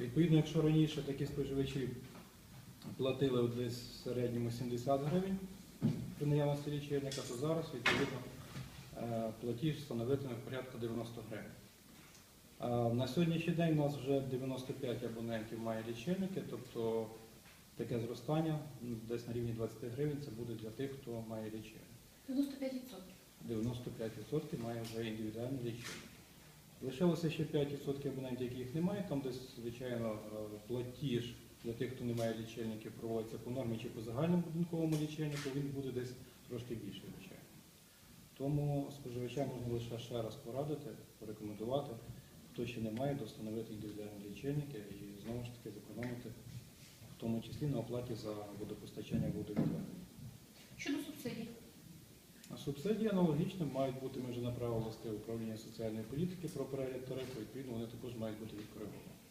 Відповідно, якщо раніше такі споживачі платили десь в середньому 70 гривень при наявності лічильника, то зараз відповідно е, платіж становитиме порядка 90 гривень. На сьогоднішній день у нас вже 95 абонентів має лічильники, тобто таке зростання десь на рівні 20 гривень це буде для тих, хто має лічильник. 95%. 95% має вже індивідуальний лічильник. Лишилося ще 5% абонентів, яких немає. Там десь, звичайно, е, платіж для тих, хто не має лічильників, проводиться по нормі чи по загальному будинковому лічильнику, він буде десь трошки більший, звичайно. Тому споживачам можна лише ще раз порадити, порекомендувати, хто ще не має, достановити індивідуальні лічильники і знову ж таки зекономити, в тому числі на оплаті за водопостачання водовідведення. Субсидії аналогічно мають бути, ми вже направили листи управління соціальної політики про перегляд тарифу, відповідно вони також мають бути відкориговані.